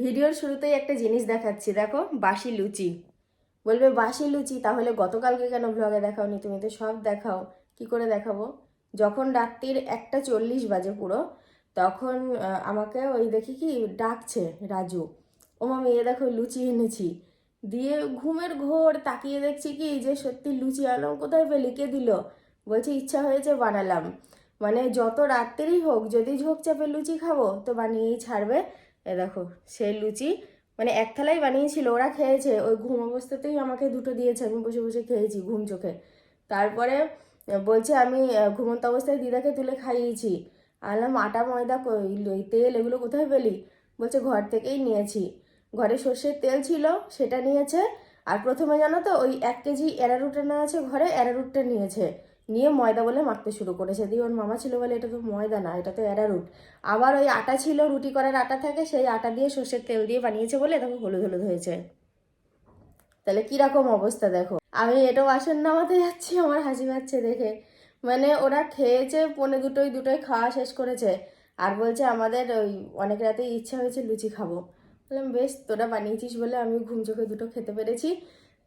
ভিডিওর শুরুতেই একটা জিনিস দেখাচ্ছি, দেখো, বাসি লুচি। বলবে বাসি লুচি? তাহলে গতকালকে কেন ব্লগে দেখাওনি? তুমি তো সব দেখাও। কি করে দেখাবো? যখন রাত্রির একটা চল্লিশ বাজে পুরো, তখন আমাকে ওই দেখি কি, ডাকছে রাজু। ও মামি এ দেখো লুচি এনেছি। দিয়ে ঘুমের ঘোর তাকিয়ে দেখছি কি, যে সত্যি লুচি আনলাম কোথায় পেলি? কে দিল? বলছে, ইচ্ছা হয়েছে বানালাম। মানে যত রাত্রেই হোক, যদি ঝোঁক চাপে লুচি খাব, তো বানিয়েই ছাড়বে। এ দেখো সেই লুচি মানে এক থালাই বানিয়েছিল, ওরা খেয়েছে, ওই ঘুম অবস্থাতেই আমাকে দুটো দিয়েছে, আমি বসে বসে খেয়েছি ঘুম চোখে। তারপরে বলছে আমি ঘুমন্ত অবস্থায় দিদাকে তুলে খাইয়েছি। আনলাম আটা, ময়দা তেল, এগুলো কোথায় পেলি? বলছে ঘর থেকেই নিয়েছি। ঘরে সর্ষের তেল ছিল, সেটা নিয়েছে, আর প্রথমে জানো তো, ওই এক কেজি অ্যারারুটটা নেওয়া আছে ঘরে, অ্যারারুটটা নিয়েছে। নিয়ে ময়দা বলে মাখতে শুরু করেছে। দিয়ে ওর মামা ছিল বলে, এটা তো ময়দা না, এটা তো অ্যারারুট আবার ওই আটা ছিল, রুটি করার আটা থাকে, সেই আটা দিয়ে সর্ষের তেল দিয়ে বানিয়েছে বলে তখন হলুদ হলুদ হয়েছে। তাহলে কীরকম অবস্থা দেখো। আমি এটা বাসন নামাতে যাচ্ছি, আমার হাসি পাচ্ছে দেখে। মানে ওরা খেয়েছে, পনে দুটোই দুটোই খাওয়া শেষ করেছে। আর বলছে, আমাদের ওই অনেক রাতে ইচ্ছা হয়েছে লুচি খাব। বললাম, বেশ, তোরা বানিয়েছিস বলে আমি ঘুম চোখে দুটো খেতে পেরেছি।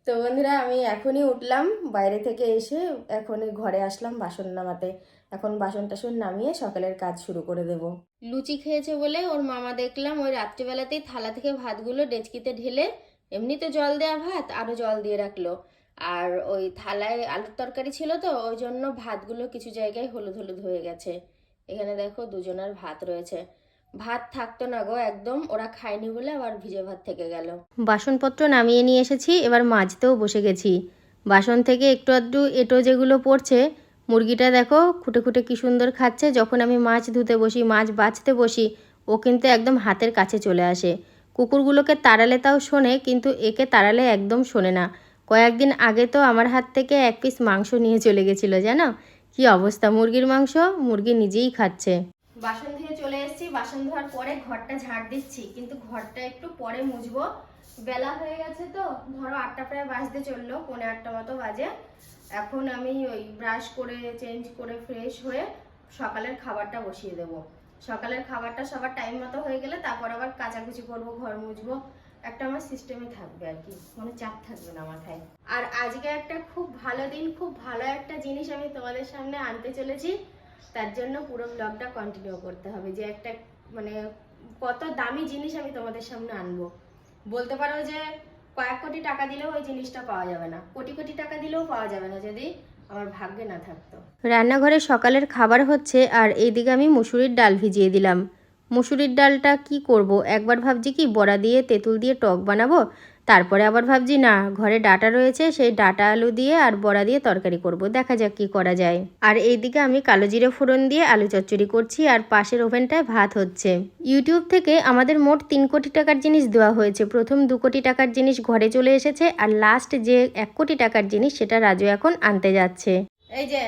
তো বন্ধুরা, আমি এখনই উঠলাম। বাইরে থেকে এসে এখনই ঘরে আসলাম বাসন নামাতে। এখন বাসন টাসন নামিয়ে সকালের কাজ শুরু করে দেব। লুচি খেয়েছে বলে ওর মামা দেখলাম ওই রাত্রিবেলাতেই থালা থেকে ভাতগুলো ডেচকিতে ঢেলে এমনিতে জল দেওয়া ভাত আরও জল দিয়ে রাখল। আর ওই থালায় আলুর তরকারি ছিল তো, ওই জন্য ভাতগুলো কিছু জায়গায় হলুদ হলুদ হয়ে গেছে। এখানে দেখো দুজনের ভাত রয়েছে। ভাত থাকতো না গো একদম, ওরা খায়নি বলে আবার ভিজে ভাত থেকে গেল। বাসনপত্র নামিয়ে নিয়ে এসেছি, এবার মাজতেও বসে গেছি। বাসন থেকে একটু আধটু এটো যেগুলো পড়ছে, মুরগিটা দেখো খুঁটে খুঁটে কি সুন্দর খাচ্ছে। যখন আমি মাছ ধুতে বসি, মাছ বাছতে বসি, ও কিন্তু একদম হাতের কাছে চলে আসে। কুকুরগুলোকে তাড়ালে তাও শোনে, কিন্তু একে তাড়ালে একদম শোনে না। কয়েকদিন আগে তো আমার হাত থেকে এক পিস মাংস নিয়ে চলে গেছিল, জানো? কি অবস্থা মুরগির মাংস? মুরগি নিজেই খাচ্ছে। বাসন ধুয়ে চলে এসেছি, বাসন ধোয়ার পরে ঘরটা ঝাড় দিচ্ছি, কিন্তু ঘরটা একটু পরে মুছবো। বেলা হয়ে গেছে তো, ধরো আটটা প্রায় বাজতে চলল, পৌনে আটটা মতো বাজে। এখন আমি ওই ব্রাশ করে, চেঞ্জ করে, ফ্রেশ হয়ে সকালের খাবারটা বসিয়ে দেব। সকালের খাবারটা সবার টাইম মতো হয়ে গেলে তারপর আবার কাচাকুচি করব, ঘর মুছবো। একটা আমার সিস্টেমে থাকবে আর কি মানে চাপ থাকবে না মাথায়। আর আজকে একটা খুব ভালো দিন, খুব ভালো একটা জিনিস আমি তোমাদের সামনে আনতে চলেছি। তার জন্য পুরো ব্লগটা কন্টিনিউ করতে হবে যে একটা মানে কত দামি জিনিস আমি তোমাদের সামনে আনব। বলতে পারো যে কয়েক কোটি টাকা দিলেও ওই জিনিসটা পাওয়া যাবে না। কোটি কোটি টাকা দিলেও পাওয়া যাবে না যদি আমার ভাগ্যে না থাকতো। রান্নাঘরে সকালের খাবার হচ্ছে আর এইদিকে আমি মুসুরির ডাল ভিজিয়ে দিলাম। মুসুরির ডালটা কি করব? একবার ভাবছি কি বড়া দিয়ে তেঁতুল দিয়ে টক বানাবো? তারপরে আবার ভাবছি, না, ঘরে ডাটা রয়েছে, সেই ডাটা আলু দিয়ে আর বড়া দিয়ে তরকারি করব, দেখা যাক কি করা যায়। আর এইদিকে আমি কালো জিরে ফোড়ন দিয়ে আলু চচ্চড়ি করছি, আর পাশের ওভেনটায় ভাত হচ্ছে। ইউটিউব থেকে আমাদের মোট তিন কোটি টাকার জিনিস দেওয়া হয়েছে। প্রথম দু কোটি টাকার জিনিস ঘরে চলে এসেছে, আর লাস্ট যে এক কোটি টাকার জিনিস, সেটা রাজু এখন আনতে যাচ্ছে। এই যে,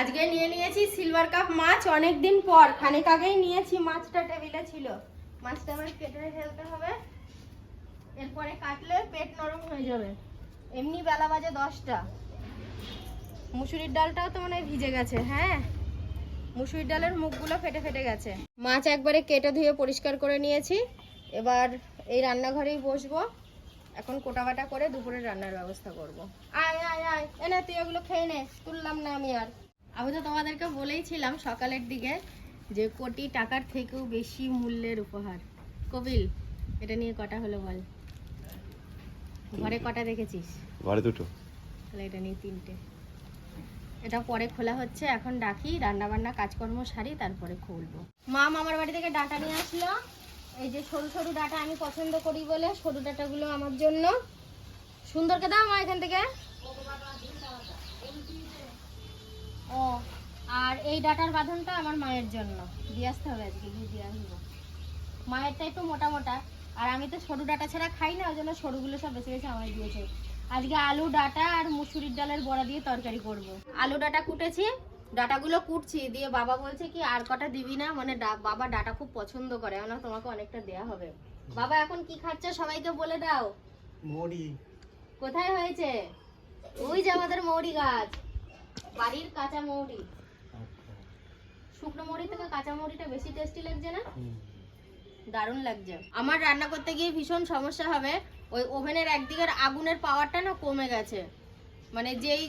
আজকে নিয়ে নিয়েছি সিলভার কাপ মাছ অনেক দিন পর, খানিক আগেই নিয়েছি, মাছটা টেবিলে ছিল। মাছটা আমার কেটে ফেলতে হবে। এরপরে কাটলে পেট নরম হয়ে যাবে। এমনি বেলা বাজে দশটা। মুসুরির ডালটাও তো মনে ভিজে গেছে হ্যাঁ? মুসুরির ডালের মুখগুলো ফেটে ফেটে গেছে। মাছ একবারে কেটে ধুয়ে পরিষ্কার করে নিয়েছি। এবার এই রান্নাঘরেই বসবো। এখন কোটাবাটা করে দুপুরের রান্নার ব্যবস্থা করব। আয় আয় আয়। এনে তুই ওগুলো খেয়ে নে। তুললাম না আমি আর। আমি তো তোমাদেরকে বলেইছিলাম সকালের দিকে যে কোটি টাকার থেকেও বেশি মূল্যের উপহার। কবিল এটা নিয়ে কটা হলো বল? ঘরে কটা রেখেছিস? ঘরে দুটো। তাহলে এটা নিয়ে তিনটে। এটা পরে খোলা হচ্ছে এখন ডাকি রান্না বান্না কাজকর্ম সারি তারপরে খুলবো। মা আমার বাড়ি থেকে ডাটা নিয়ে আসলো। এই যে সরু সরু ডাটা আমি পছন্দ করি বলে সরু ডাটাগুলো আমার জন্য। সুন্দরকে দাও মা এখান থেকে। ও আর এই ডাটার বাঁধনটা আমার মায়ের জন্য। দিয়ে আসতে হবে আজকে দিয়ে আসব। মায়েরটা একটু মোটা মোটা। আর আমি তো সরু ডাটা ছাড়া খাই না ওই জন্য সরুগুলো সব বেছে বেছে আমায় দিয়েছে। আজকে আলু ডাটা আর মুসুরির ডালের বড়া দিয়ে তরকারি করব। আলু ডাটা কুটেছি ডাটাগুলো কুটছি দিয়ে বাবা বলছে কি আর কটা দিবি না? মানে বাবা ডাটা খুব পছন্দ করে না তোমাকে অনেকটা দেয়া হবে। বাবা এখন কি খাচ্ছে সবাইকে বলে দাও। মুড়ি কোথায় হয়েছে? ওই যে আমাদের মৌরি গাছ। বাড়ির কাঁচা মৌরি। শুকনো মৌরি থেকে কাঁচা মৌরিটা বেশি টেস্টি লাগছে না? দারুণ লাগছে। আমার রান্না করতে গিয়ে ভীষণ সমস্যা হবে। ওই ওভেনের একদিকের আগুনের পাওয়ারটা না কমে গেছে। মানে যেই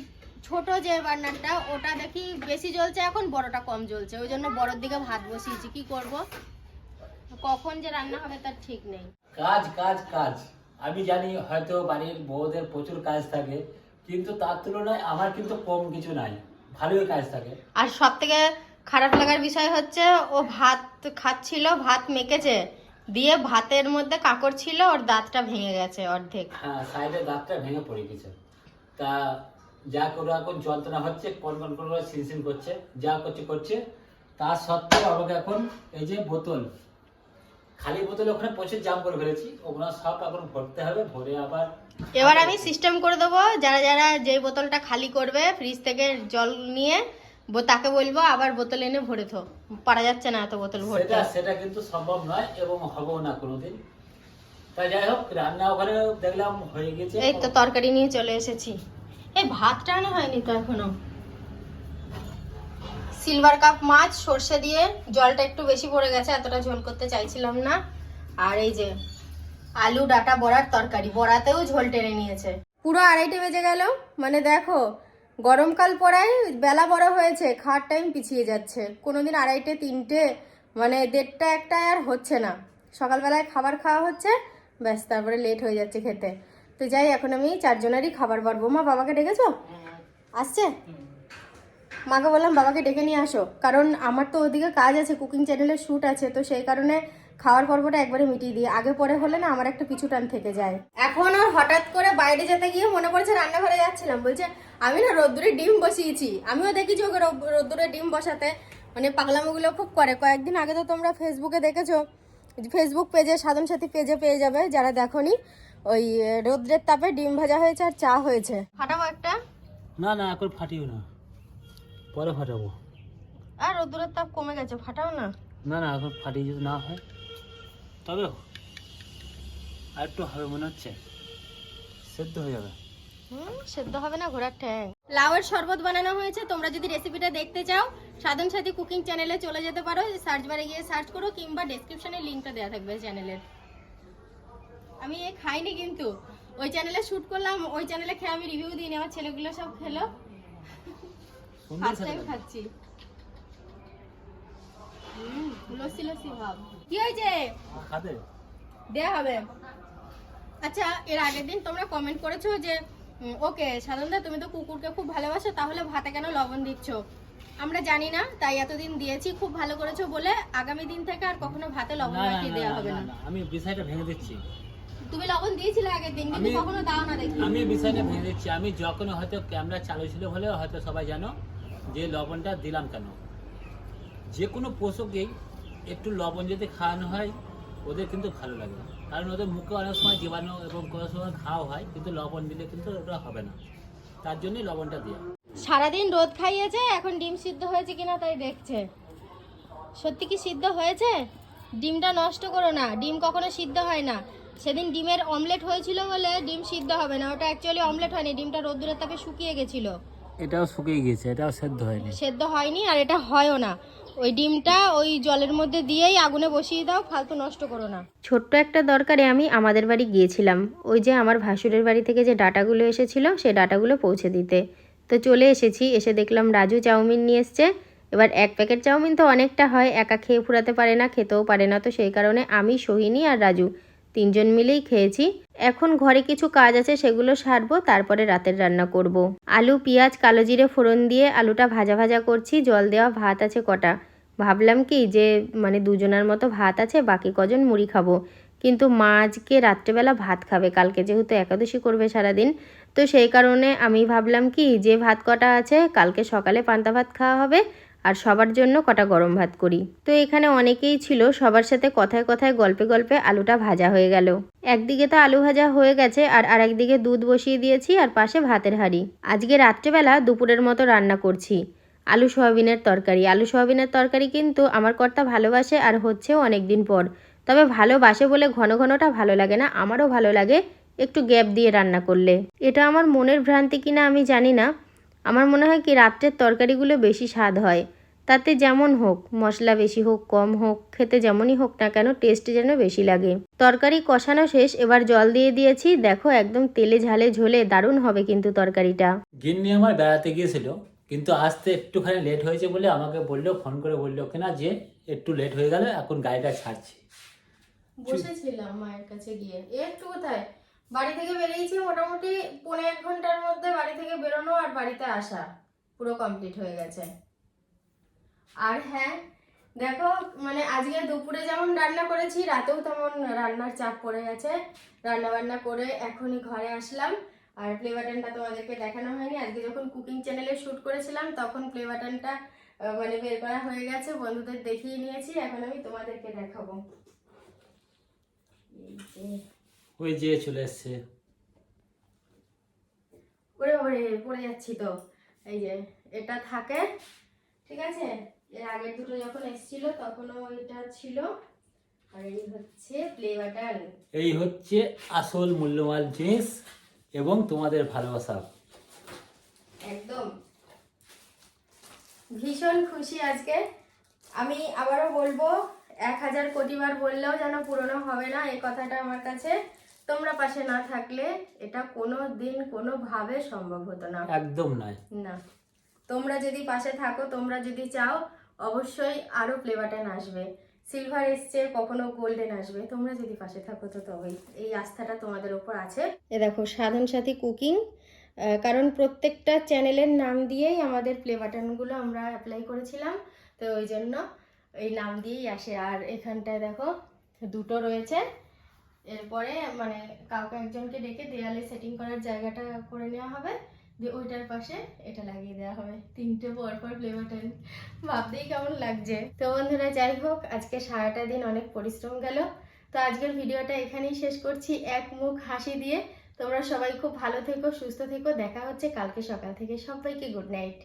ছোট যে বার্নারটা ওটা দেখি বেশি জ্বলছে এখন বড়টা কম জ্বলছে। ওই জন্য বড়র দিকে ভাত বসিয়েছি। কি করব? কখন যে রান্না হবে তার ঠিক নেই। কাজ কাজ কাজ। আমি জানি হয়তো বাড়ির বউদের প্রচুর কাজ থাকে কিন্তু তার তুলনায় আমার কিন্তু কম কিছু নাই। ভালোই কাজ থাকে। আর সব থেকে খারাপ লাগার বিষয় হচ্ছে ও ভাত খাচ্ছিল ভাত মেকেছে দিয়ে ভাতের মধ্যে কাকড় ছিল ওর দাঁতটা ভেঙে গেছে অর্ধেক। হ্যাঁ সাইডে দাঁতটা ভেঙে পড়ে গেছে। তা যা করে এখন যন্ত্রণা হচ্ছে কোন কোন কোন সিনসিন করছে যা করছে করছে। তার সত্ত্বেও আমাকে এখন এই যে বোতল খালি বোতল ওখানে প্রচুর জাম করে ফেলেছি ওগুলো সব এখন ভরতে হবে ভরে আবার এবার আমি সিস্টেম করে দেবো যারা যারা যে বোতলটা খালি করবে ফ্রিজ থেকে জল নিয়ে তাকে বলব আবার বোতল এনে ভরে থো। পারা যাচ্ছে না এত বোতল ভরতে। সেটা সেটা কিন্তু সম্ভব নয় এবং হবেও না কোনোদিন। তাই যাই হোক রান্না ওখানে দেখলাম হয়ে গেছে। এই তো তরকারি নিয়ে চলে এসেছি। এই ভাতটা আনা হয়নি তো এখনও? সিলভার কাপ মাছ সর্ষে দিয়ে। জলটা একটু বেশি পড়ে গেছে এতটা ঝোল করতে চাইছিলাম না। আর এই যে আলু ডাটা বড়ার তরকারি বড়াতেও ঝোল টেনে নিয়েছে। পুরো আড়াইটে বেজে গেল। মানে দেখো গরমকাল পড়ায় বেলা বড় হয়েছে, খাওয়ার টাইম পিছিয়ে যাচ্ছে। কোনোদিন আড়াইটে, তিনটে মানে দেড়টা, একটা আর হচ্ছে না। সকালবেলায় খাবার খাওয়া হচ্ছে, ব্যাস, তারপরে লেট হয়ে যাচ্ছে খেতে। তো যাই, এখন আমি চারজনেরই খাবার বাড়বো মা, বাবাকে ডেকেছো? আসছে? মাকে বললাম, বাবাকে ডেকে নিয়ে আসো। কারণ আমার তো ওদিকে কাজ আছে কুকিং চ্যানেলের শ্যুট আছে, তো সেই কারণে খাওয়ার পর্বটা একবারে মিটিয়ে দিই। আগে পরে হলে না আমার একটা পিছু টান থেকে যায়। এখন ওর হঠাৎ করে বাইরে যেতে গিয়ে মনে পড়ছে রান্নাঘরে যাচ্ছিলাম। বলছে আমি না রোদ্দুরে ডিম বসিয়েছি। আমিও দেখেছি ওকে রোদ্দুরে ডিম বসাতে। মানে পাগলামোগুলো খুব করে। কয়েকদিন আগে তো তোমরা ফেসবুকে দেখেছ ফেসবুক পেজে সাধন সাথী পেজে পেয়ে যাবে। যারা দেখোনি ওই রোদ্রের তাপে ডিম ভাজা হয়েছে আর চা হয়েছে। ফাটাবো একটা? না না এখন ফাটিও না। পরে ফাটাবো। আর রোদ্দুরের তাপ কমে গেছে ফাটাও না। না না এখন ফাটিয়ে যদি না হয়। তবে আর একটু হবে মনে হচ্ছে। সেদ্ধ হয়ে যাবে। সেদ্ধ হবে না ঘোড়ার ঠ্যাং। লাউয়ের শরবত বানানো হয়েছে তোমরা যদি রেসিপিটা দেখতে চাও সাধন সাথী কুকিং চ্যানেলে চলে যেতে পারো সার্চ বারে গিয়ে সার্চ করো কিংবা ডেসক্রিপশনে লিংকটা দেওয়া থাকবে চ্যানেলের আমি এ খাইনি কিন্তু ওই চ্যানেলে শুট করলাম ওই চ্যানেলে খেয়ে আমি রিভিউ দিইনি আমার ছেলেগুলো সব খেলো। ফার্স্ট টাইম খাচ্ছি। হুম লস্যি লস্যি ভাব। কি হয়েছে? দেয়া হবে। আচ্ছা এর আগের দিন তোমরা কমেন্ট করেছ যে ওকে সাধনদা তুমি তো কুকুরকে খুব ভালোবাসো তাহলে ভাতে কেন লবণ দিচ্ছ? আমরা জানি না তাই এতদিন দিয়েছি খুব ভালো করেছ বলে আগামী দিন থেকে আর কখনো ভাতে লবণ মাখিয়ে দেওয়া হবে না, আমি বিষয়টা ভেঙে দিচ্ছি। তুমি লবণ দিয়েছিলে আগের দিন কিন্তু কখনো দাও না দেখি। আমি বিষয়টা ভেঙে দিচ্ছি। আমি যখন হয়তো ক্যামেরা চালু ছিল হলে হয়তো সবাই জানো যে লবণটা দিলাম কেন। যে কোনো পশুকেই একটু লবণ যদি খাওয়ানো হয় ওদের কিন্তু ভালো লাগে কারণ ওদের মুখে অনেক সময় জীবাণু এবং কোনো সময় খাওয়া হয় কিন্তু লবণ দিলে কিন্তু ওটা হবে না। তার জন্যই লবণটা দেওয়া সারাদিন রোদ খাইয়েছে এখন ডিম সিদ্ধ হয়েছে কিনা তাই দেখছে। সত্যি কি সিদ্ধ হয়েছে? ডিমটা নষ্ট করো না। ডিম কখনো সিদ্ধ হয় না। সেদিন ডিমের অমলেট হয়েছিল বলে ডিম সিদ্ধ হবে না। ওটা অ্যাকচুয়ালি অমলেট হয়নি। ডিমটা রোদ্দুরের তাপে শুকিয়ে গেছিল। এটাও শুকিয়ে গেছে এটাও সেদ্ধ হয়নি। সেদ্ধ হয়নি আর এটা হয়ও না। ওই ডিমটা ওই জলের মধ্যে দিয়েই আগুনে বসিয়ে দাও, ফালতু নষ্ট করো না। ছোট্ট একটা দরকারে আমি আমাদের বাড়ি গিয়েছিলাম। ওই যে আমার ভাসুরের বাড়ি থেকে যে ডাটাগুলো এসেছিল, সেই ডাটাগুলো পৌঁছে দিতে। তো চলে এসেছি, এসে দেখলাম রাজু চাউমিন নিয়ে এসছে। এবার এক প্যাকেট চাউমিন তো অনেকটা হয়, একা খেয়ে ফুরাতে পারে না, খেতেও পারে না। তো সেই কারণে আমি, সোহিনী আর রাজু তিনজন মিলেই খেয়েছি। এখন ঘরে কিছু কাজ আছে, সেগুলো সারবো, তারপরে রাতের রান্না করব। আলু, পেঁয়াজ, কালো জিরে ফোড়ন দিয়ে আলুটা ভাজা ভাজা করছি। জল দেওয়া ভাত আছে কটা। ভাবলাম কি যে মানে দুজনের মতো ভাত আছে, বাকি কজন মুড়ি খাব। কিন্তু মা আজকে রাত্রেবেলা ভাত খাবে, কালকে যেহেতু একাদশী করবে সারাদিন, তো সেই কারণে আমি ভাবলাম কি যে ভাত কটা আছে, কালকে সকালে পান্তা ভাত খাওয়া হবে আর সবার জন্য কটা গরম ভাত করি। তো এখানে অনেকেই ছিল, সবার সাথে কথায় কথায়, গল্পে গল্পে আলুটা ভাজা হয়ে গেল। একদিকে তো আলু ভাজা হয়ে গেছে আর আরেকদিকে দুধ বসিয়ে দিয়েছি আর পাশে ভাতের হাঁড়ি। আজকে রাত্রেবেলা দুপুরের মতো রান্না করছি। আলু সোয়াবিনের তরকারি। আলু সোয়াবিনের তরকারি কিন্তু আমার কর্তা ভালোবাসে আর হচ্ছেও অনেক দিন পর। তবে ভালোবাসে বলে ঘন ঘনটা ভালো লাগে না, আমারও ভালো লাগে একটু গ্যাপ দিয়ে রান্না করলে। এটা আমার মনের ভ্রান্তি কিনা আমি জানি না। আমার মনে হয় কি, রাত্রের তরকারিগুলো বেশি স্বাদ হয়। তাতে যেমন হোক, মশলা বেশি হোক, কম হোক, খেতে যেমনই হোক না কেন, টেস্ট যেন বেশি লাগে। তরকারি কষানো শেষ, এবার জল দিয়ে দিয়েছি। দেখো, একদম তেলে ঝালে ঝোলে, দারুণ হবে কিন্তু তরকারিটা। গিন্নি আমার বেড়াতে গিয়েছিল। কিন্তু আসতে একটুখানি লেট হয়েছে বলে আমাকে বলল ফোন করে বলল কিনা যে একটু লেট হয়ে গেল, এখন গাড়িটা ছাড়ছি। বসেছিলাম মায়ের কাছে গিয়ে। একটু কোথায়? বাড়ি থেকে বেরিয়েছি মোটামুটি পনেরো এক ঘণ্টার মধ্যে বাড়ি থেকে বেরোনো আর বাড়িতে আসা, পুরো কমপ্লিট হয়ে গেছে। আর হ্যাঁ দেখো মানে আজকে দুপুরে যেমন রান্না করেছি, রাতেও তেমন রান্নার চাপ পড়ে গেছে। রান্না বান্না করে এখনই ঘরে আসলাম। আর প্লে বাটনটা তোমাদেরকে দেখানো হয়নি। আজকে যখন কুকিং চ্যানেলে শ্যুট করেছিলাম তখন প্লে বাটনটা মানে বের করা হয়ে গেছে। বন্ধুদের দেখিয়ে নিয়েছি। এখন আমি তোমাদেরকে দেখাবো। ওই যে চলে এসছে ওরে ওরে পড়ে যাচ্ছি তো। এই যে এটা থাকে ঠিক আছে? এর আগের দুটো যখন এসেছিল তখনও এটা ছিল। আর এই হচ্ছে প্লে বাটন এই হচ্ছে আসল মূল্যবান জিনিস। এবং তোমাদের ভালোবাসা। একদম। ভীষণ খুশি আজকে। আমি আবারও বলব এক হাজার কোটি বার বললেও যেন পুরনো হবে না এই কথাটা আমার কাছে। তোমরা পাশে না থাকলে এটা কোনো দিন কোনোভাবে সম্ভব হতো না। একদম নয়। না। তোমরা যদি পাশে থাকো তোমরা যদি চাও অবশ্যই আরও প্লেবাটন আসবে। সিলভার এসছে কখনো গোল্ডেন আসবে। তোমরা যদি পাশে থাকো তো তবেই এই আস্থাটা তোমাদের ওপর আছে। এ দেখো, সাধন সাথী কুকিং কারণ প্রত্যেকটা চ্যানেলের নাম দিয়েই আমাদের প্লে বাটনগুলো আমরা অ্যাপ্লাই করেছিলাম। তো ওই জন্য এই নাম দিয়েই আসে। আর এখানটায় দেখো, দুটো রয়েছে। এরপরে মানে কাউকে একজনকে ডেকে দেয়ালে সেটিং করার জায়গাটা করে নেওয়া হবে। দিয়ে ওইটার পাশে এটা লাগিয়ে দেওয়া হবে। তিনটে পর পর ফ্লেভারটা ভাবতেই কেমন লাগছে। তো বন্ধুরা, যাই হোক, আজকে সারাটা দিন অনেক পরিশ্রম গেল। তো আজকের ভিডিওটা এখানেই শেষ করছি। এক মুখ হাসি দিয়ে তোমরা সবাই খুব ভালো থেকো, সুস্থ থেকো। দেখা হচ্ছে কালকে সকাল থেকে। সবাইকে গুড নাইট